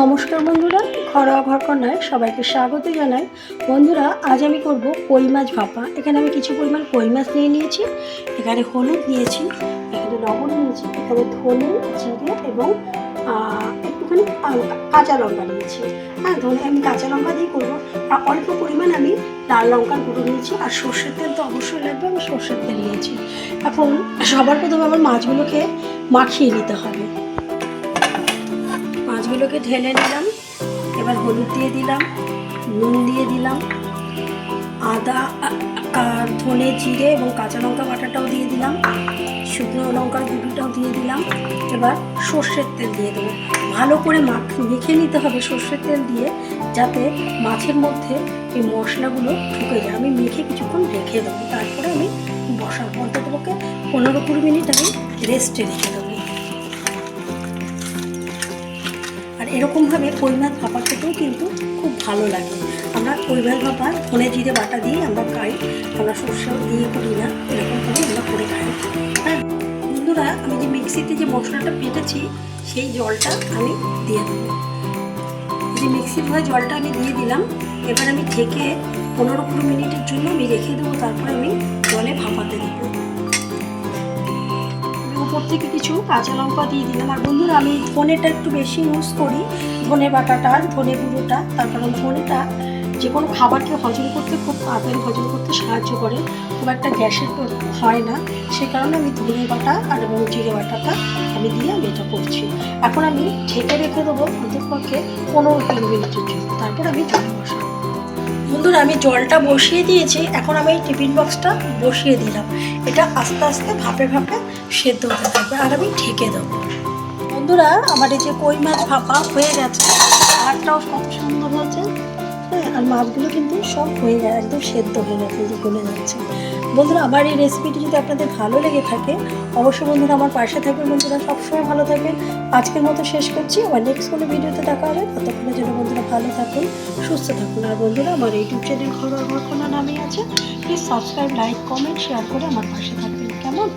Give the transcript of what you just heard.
নমস্কার বন্ধুরা, ঘরোয়া ঘরকন্যায় সবাইকে স্বাগত জানাই। বন্ধুরা, আজ আমি করব কই মাছ ভাপা। এখানে আমি কিছু পরিমাণ কই মাছ নিয়ে নিয়েছি। এখানে হলুদ নিয়েছি, এখানে লবণ নিয়েছি, এখানে ধনে, জিরে এবং একটুখানি কাঁচা লঙ্কা নিয়েছি। হ্যাঁ ধনে আমি কাঁচা লঙ্কা দিয়ে করব। আর অল্প পরিমাণ আমি লাল লঙ্কার গুঁড়ো নিয়েছি। আর সর্ষের তেল তো অবশ্যই লাগবে, আমি সর্ষের তেল নিয়েছি। এখন সবার প্রথমে আমার মাছগুলোকে মাখিয়ে নিতে হবে। মাছগুলোকে ঢেলে নিলাম। এবার হলুদ দিয়ে দিলাম, নুন দিয়ে দিলাম, আদা আর ধনে জিরে এবং কাঁচা লঙ্কা বাটাটাও দিয়ে দিলাম, শুকনো লঙ্কার গুঁড়োটাও দিয়ে দিলাম। এবার সর্ষের তেল দিয়ে দেবো। ভালো করে মাখ, মেখে নিতে হবে সর্ষের তেল দিয়ে, যাতে মাছের মধ্যে এই মশলাগুলো ঢুকে যায়। আমি মেখে কিছুক্ষণ রেখে দেবো। তারপরে আমি বসাবো। অন্ততপক্ষে পনেরো কুড়ি মিনিট আমি রেস্টে রেখে দেবো। এরকমভাবে কই ভাপা খেতেও কিন্তু খুব ভালো লাগে। আমরা কই ভাপা ধনে জিরে বাটা দিয়ে আমরা খাই। আমরা সর্ষেও দিয়ে করি না, এরকমভাবে আমরা করে খাই। হ্যাঁ বন্ধুরা, আমি যে মিক্সিতে যে মশলাটা পেটেছি, সেই জলটা আমি দিয়ে দেবো। যে মিক্সি ধোয়া জলটা আমি দিয়ে দিলাম। এবার আমি ঢেকে পনেরো কুড়ি মিনিটের জন্য আমি রেখে দেবো, তারপরে আমি জলে থেকে কিছু কাঁচা লঙ্কা দিয়ে দিলাম। আর বন্ধুরা, আমি ধনেটা একটু বেশি ইউজ করি। ধনে বাটাটা, ধনে গুঁড়োটা, তার কারণ ধনেটা যে কোনো খাবারকে হজম করতে খুব তাড়াতাড়ি হজম করতে সাহায্য করে। খুব একটা গ্যাসের হয় না। সে কারণে আমি ধনে বাটা আর জিরে বাটাটা আমি দিয়ে আমি এটা করছি। এখন আমি ঢেকে রেখে দেবো অন্ততপক্ষে পনেরো কুড়ি মিনিটের জন্য। তারপর আমি জল বসাবো। বন্ধুরা, আমি জলটা বসিয়ে দিয়েছি। এখন আমি এই টিফিন বক্সটা বসিয়ে দিলাম। এটা আস্তে আস্তে ভাপে ভাপে সেদ্ধ হতে থাকবে আর আমি ঢেকে দেবো। বন্ধুরা, আমার এই যে কই মাছ ভাপা হয়ে গেছে ভাতটাও কত সুন্দর হয়েছে। আর মাছগুলো কিন্তু সব হয়ে যায়, একদম সেদ্ধ হয়ে গেছে যে গলে যাচ্ছে। বন্ধুরা, আমার এই রেসিপিটি যদি আপনাদের ভালো লেগে থাকে, অবশ্যই বন্ধুরা আমার পাশে থাকবেন। বন্ধুরা, সবসময় ভালো থাকবেন। আজকের মতো শেষ করছি। আবার নেক্সট কোনো ভিডিওতে দেখা হবে। ততক্ষণের জন্য বন্ধুরা ভালো থাকুন, সুস্থ থাকুন। আর বন্ধুরা, আমার ইউটিউব চ্যানেল ঘরোয়া ঘরকোনা নামে আছে। Please subscribe like comment share করে আমার পাশে থাকবেন। কেমন?